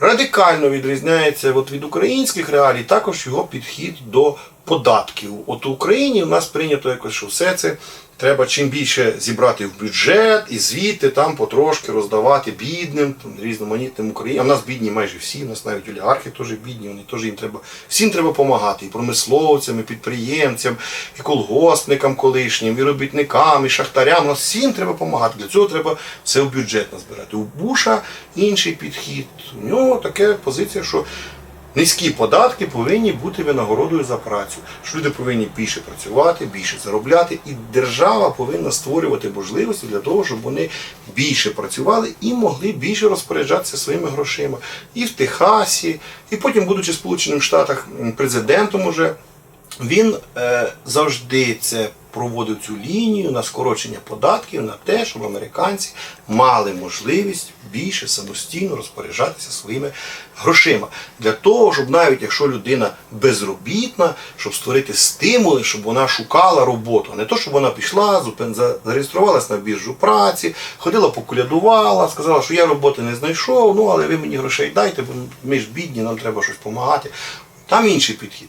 радикально відрізняється от від українських реалій, також його підхід до податків. От у Україні у нас прийнято якось, що все це треба чим більше зібрати в бюджет і звідти там потрошки роздавати бідним, там, різноманітним Українам. А нас бідні майже всі, у нас навіть олігархи теж бідні, вони теж їм треба, всім треба допомагати, і промисловцям, і підприємцям, і колгоспникам колишнім, і робітникам, і шахтарям. У нас всім треба допомагати. Для цього треба все в бюджет назбирати. У Буша інший підхід. У нього така позиція, що Низькі податки повинні бути винагородою за працю. Що люди повинні більше працювати, більше заробляти, і держава повинна створювати можливості для того, щоб вони більше працювали і могли більше розпоряджатися своїми грошима. І в Техасі, і потім, будучи в Сполучених Штатах президентом уже, він е, завжди це проводив цю лінію на скорочення податків на те, щоб американці мали можливість більше самостійно розпоряджатися своїми грошима. Для того, щоб навіть якщо людина безробітна, щоб створити стимули, щоб вона шукала роботу. Не то, щоб вона пішла, зупин- за- зареєструвалась на біржу праці, ходила, покулядувала, сказала, що я роботи не знайшов, ну але ви мені грошей дайте, бо ми ж бідні, нам треба щось допомагати. Там інший підхід.